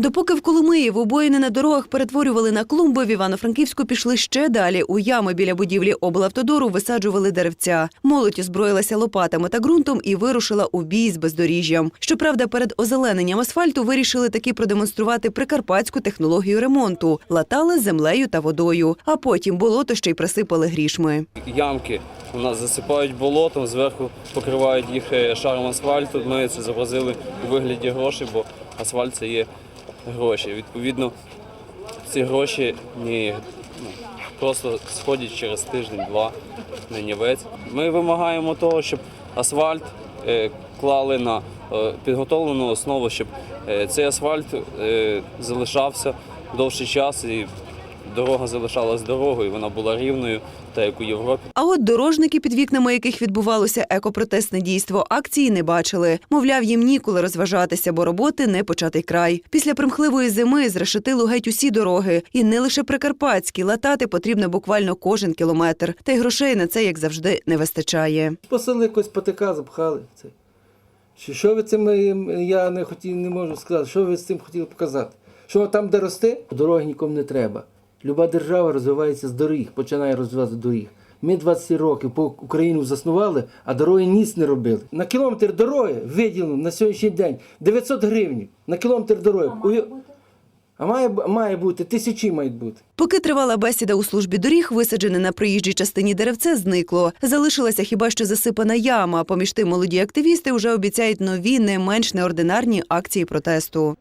Допоки в Коломиї в обоїни на дорогах перетворювали на клумби, в Івано-Франківську пішли ще далі. У ями біля будівлі облавтодору висаджували деревця. Молодь озброїлася лопатами та ґрунтом і вирушила у бій з бездоріжжям. Щоправда, перед озелененням асфальту вирішили таки продемонструвати прикарпатську технологію ремонту. Латали землею та водою, а потім болото ще й присипали грішми. Ямки у нас засипають болотом, зверху покривають їх е, шаром асфальту. Ми це зобразили у вигляді грошей, бо асфальт це є гроші. Відповідно, ці гроші ні, ну, просто сходять через тиждень-два на нівець. Ми вимагаємо того, щоб асфальт е, клали на е, підготовлену основу, щоб е, цей асфальт залишався довший час і дорога залишалась дорогою, вона була рівною, та як у Європі. А от дорожники, під вікнами яких відбувалося екопротестне дійство, акції не бачили. Мовляв, їм ніколи розважатися, бо роботи не початий край. Після примхливої зими зрешетило геть усі дороги. І не лише прикарпатські, латати потрібно буквально кожен кілометр. Та й грошей на це, як завжди, не вистачає. Посили якось патика запхали. Це. Що, що ви цим, е, я не хотів, не можу сказати, що ви з цим хотіли показати? Що там, де росте, дороги нікому не треба. Люба держава розвивається з доріг, починає розвиватися з доріг. Ми 20 років по Україну заснували, а дороги ніц не робили. На кілометр дороги виділено на сьогоднішній день 900 гривень на кілометр дороги. А має, має бути, тисячі мають бути. Поки тривала бесіда у службі доріг, висаджене на проїжджій частині деревце зникло. Залишилася хіба що засипана яма. Поміж тим молоді активісти вже обіцяють нові, не менш неординарні акції протесту.